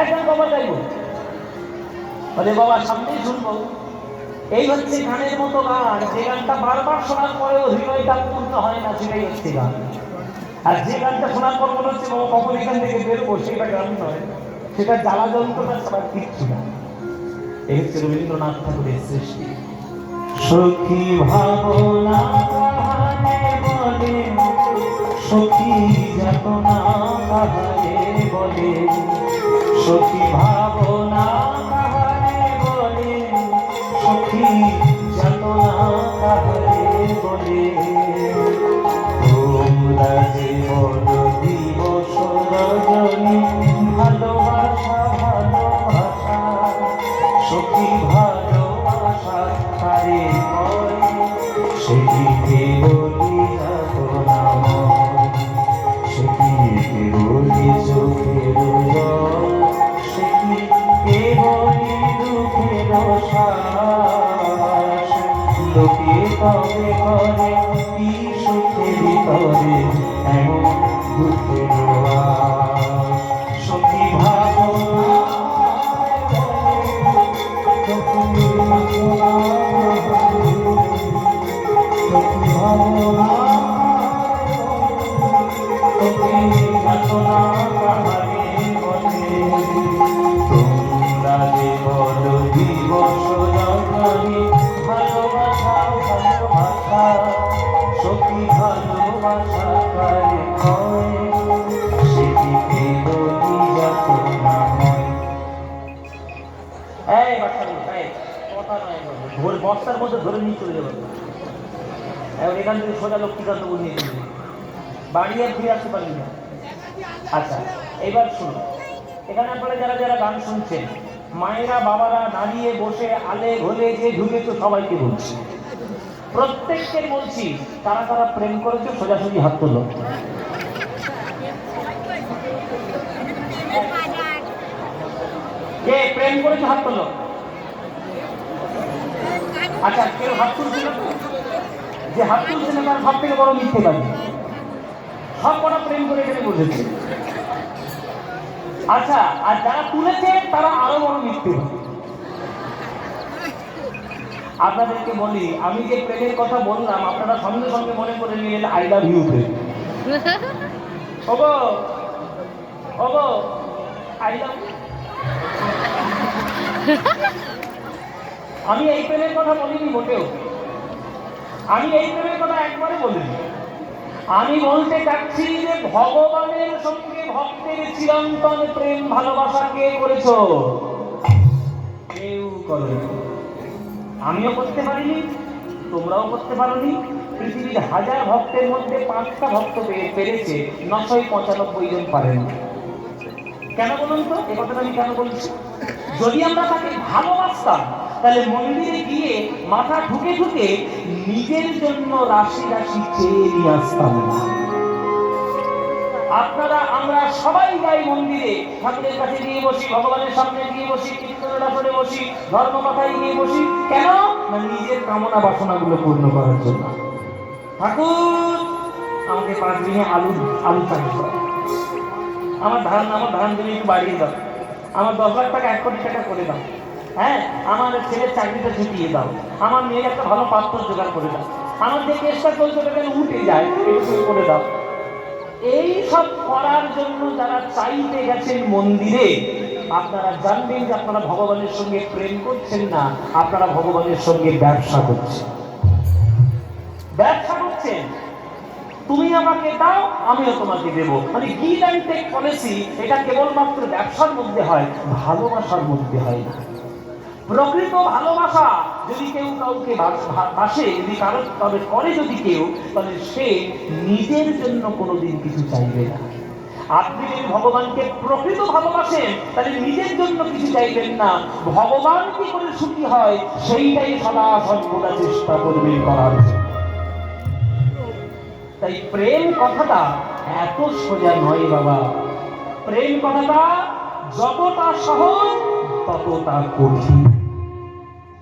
একদম বাবা বলে, বাবা, সামনেই শুনব। এই হচ্ছে গানের মতো গান। যে গানটা বারবার শোনার পরেও হৃদয়টা পূর্ণ হয় না, সেটাই হচ্ছে গান। আর যে গানটা শোনার পর মনে হচ্ছে, বাবা, কখন এখান থেকে বেরোবো সেটা গান নয়। সেটা জ্বালা যন্ত্রণা ছাড়া কিচ্ছু না। এই হচ্ছে রবীন্দ্রনাথ ঠাকুরের সৃষ্টি। সখী ভাবনা সখী যাতনা কাহারে বলে সখী ভাবনা কাহারে বলে সখী যাতনা কাহারে বলে। লোকে তবে করে কি সুখের ভিতরে এমন দুঃখের। সখী ভাবনা তোমরা ভালোবাসা বস্তার মধ্যে ধরে নিয়ে চলে যাবে। এখান থেকে সোজা লক্ষ্মীকান্ত যাবে? বাড়ি আর ফিরে আসতে পারবি আচ্ছা এবার শুনুন। এখানে আপনারা যারা যারা গান শুনছেন, মায়েরা, বাবারা দাঁড়িয়ে বসে আলে ঘোলে যে ঢুকেছো সবাইকে বলছি। প্রত্যেককে বলছি, তারা তারা প্রেম করেছে, সোজাসুজি হাত তোলো। কে প্রেম করেছে, হাত তোলো। আচ্ছা কেউ হাত তুলছিল যে হাত তুলছিল তার সব থেকে বড় মিথ্যে বাড়ি সব কটা প্রেম করে এখানে বসেছে। আচ্ছা আর যারা তুলেছে, তারা আরও বড় মিথ্যে আপনাদেরকে বলি আমি যে প্রেমের কথা বললাম আপনারা সঙ্গে সঙ্গে মনে করে নিলেন আই লাভ ইউ প্রেম ওগো ওগো আই লাভ আমি এই প্রেমের কথা বলিনি মোটেও। আমি এই প্রেমের কথা একবারে বলিনি। আমি বলতে চাচ্ছি যে ভগবানের সঙ্গে ভক্তের চিরন্তন প্রেম ভালোবাসা কে করেছ? কেউ করবে আমিও করতে পারিনি, তোমরাও করতে পারোনি। পৃথিবীর হাজার ভক্তের মধ্যে পাঁচটা ভক্ত পে- পেরেছে নশয় পঁচানব্বই জন পারেনি। কেন বলুন তো? এ কথাটা আমি কেন বলছি? যদি আমরা তাকে ভালোবাসতাম, তাহলে মন্দিরে গিয়ে মাথা ঢুকে ঢুকে নিজের জন্য রাশি রাশি চেয়ে নিয়ে আসতাম। না আপনারা, আমরা সবাই যাই মন্দিরে। ঠাকুরের কাছে গিয়ে বসি, ভগবানের সামনে গিয়ে বসি কীর্তনের করে বসি, ধর্ম মাথায় গিয়ে বসি। কেন? না, নিজের কামনা বাসনাগুলো পূর্ণ করার জন্য। ঠাকুর, আমাকে পাঁচ দিনে আলু আলু দাও আমার ধান আমার ধান জমি একটু বাড়িয়ে দাও। আমার দশ লাখ টাকা, এক কোটি টাকা করে দাও। হ্যাঁ আমার ছেলের চাকরিটা ছুটিয়ে দাও। আমার মেয়ের একটা ভালো পাত্র জোগাড় করে দাও। আমার যে কেসটা চলছে উঠে যায় একটু করে দাও। এই সব করার জন্য যারা চাইতে গেছেন মন্দিরে, আপনারা জানবেন যে আপনারা ভগবানের সঙ্গে প্রেম করছেন না, আপনারা ভগবানের সঙ্গে ব্যবসা করছেন। ব্যবসা করছেন। তুমি আমাকে দাও, আমিও তোমাকে দেব। মানে গিভ অ্যান্ড টেক পলিসি এটা কেবলমাত্র ব্যবসার মধ্যে হয়, ভালোবাসার মধ্যে হয় না। প্রকৃত ভালোবাসা যদি কেউ কাউকে বাস- যদি কারও তবে করে যদি কেউ তাহলে সে নিজের জন্য কোনোদিন কিছু চাইবে না। আপনি যদি ভগবানকে প্রকৃত ভালোবাসেন, তাহলে নিজের জন্য কিছু চাইবেন না। ভগবান কি করে সুখী হয়, সেইটাই সদা সর্বদা চেষ্টা করবেন করার তাই প্রেম কথাটা এত সোজা নয় বাবা। প্রেম কথাটা যতটা সহজ, ততটা কঠিন।